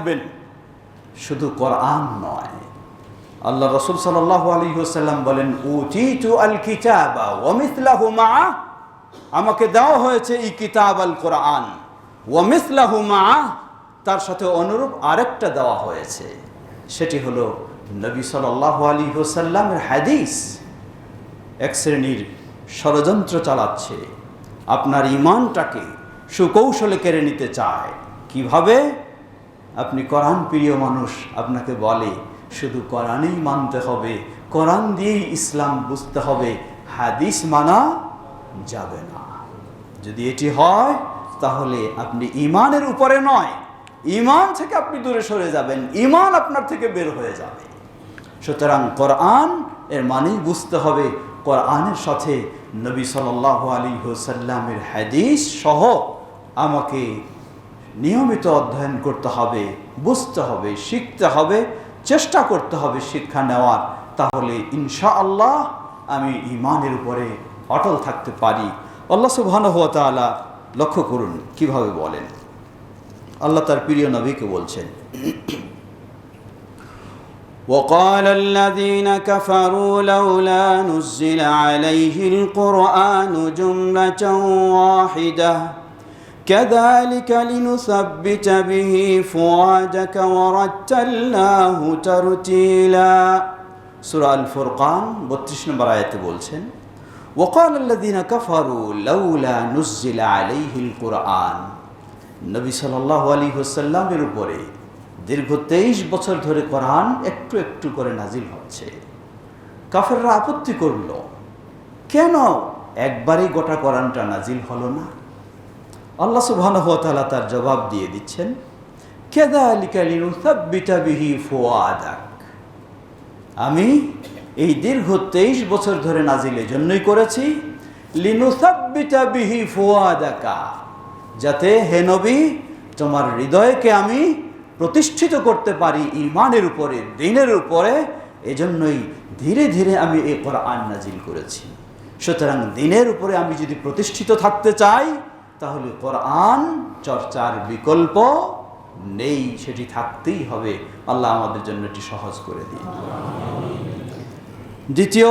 থাকবেন শুধু কোরআন নয়। আল্লাহ রসুল সাল্লাহ আলী হোসাল্লাম বলেন আমাকে দেওয়া হয়েছে এই কিতাব আল কোরআন তার সাথে অনুরূপ আরেকটা দেওয়া হয়েছে। সেটি হলো নবী সাল্লাহ হাদিস। এক শ্রেণির ষড়যন্ত্র চালাচ্ছে। আপনার ইমানটাকে সুকৌশলে কেড়ে নিতে চায়। কীভাবে? আপনি কোরআন প্রিয় মানুষ, আপনাকে বলে, শুধু কোরআনেই মানতে হবে, কোরআন দিয়েই ইসলাম বুঝতে হবে, হাদিস মানা যাবে না। যদি এটি হয়, তাহলে আপনি ইমানের উপরে নয় ইমান থেকে আপনি দূরে সরে যাবেন ইমান আপনার থেকে বের হয়ে যাবে। সুতরাং কোরআন এর মানেই বুঝতে হবে, কোরআনের সাথে নবী সাল্লাহ আলী হোসাল্লামের হাদিস সহ আমাকে নিয়মিত অধ্যয়ন করতে হবে বুঝতে হবে শিখতে হবে চেষ্টা করতে হবে শিক্ষা নেওয়ার তাহলে ইনশা আল্লাহ আমি ইমানের উপরে অটল থাকতে পারি আল্লাহ সুবহানাহু ওয়া তাআলা লক্ষ্য করুন কিভাবে বলেন আল্লাহ তার প্রিয় নবীকে বলছেন وقال الذين كفروا لولا نزل عليه القرآن جملة واحدة كذلك لنثبت به فؤادك ورتلناه ترتيلا সূরা আল ফুরকান 32 নম্বর আয়াতে বলছেন وقال الذين كفروا لولا نزل عليه القرآن নবী সাল্লাল্লাহু আলাইহি ওয়াসাল্লামের উপরে দীর্ঘ তেইশ বছর ধরে কোরআন একটু একটু করে নাজিল হচ্ছে কাফেররা আপত্তি করল কেন একবারই গোটা কোরআনটা নাজিল হলো না আল্লাহ সুবহানাহু ওয়া তাআলা তার জবাব দিয়ে দিচ্ছেন লিনুসাব্বিতা বিহি ফুয়াদাক। আমি এই দীর্ঘ তেইশ বছর ধরে নাজিল এই জন্যই করেছি বিহি যাতে হে নবী, তোমার হৃদয়কে আমি প্রতিষ্ঠিত করতে পারি ইমানের উপরে, দিনের উপরে, এজন্যই ধীরে ধীরে আমি এই কোরআন নাজিল করেছি। সুতরাং দিনের উপরে আমি যদি প্রতিষ্ঠিত থাকতে চাই তাহলে কোরআন চর্চার বিকল্প নেই, সেটি থাকতেই হবে। আল্লাহ আমাদের জন্য এটি সহজ করে দিন। দ্বিতীয়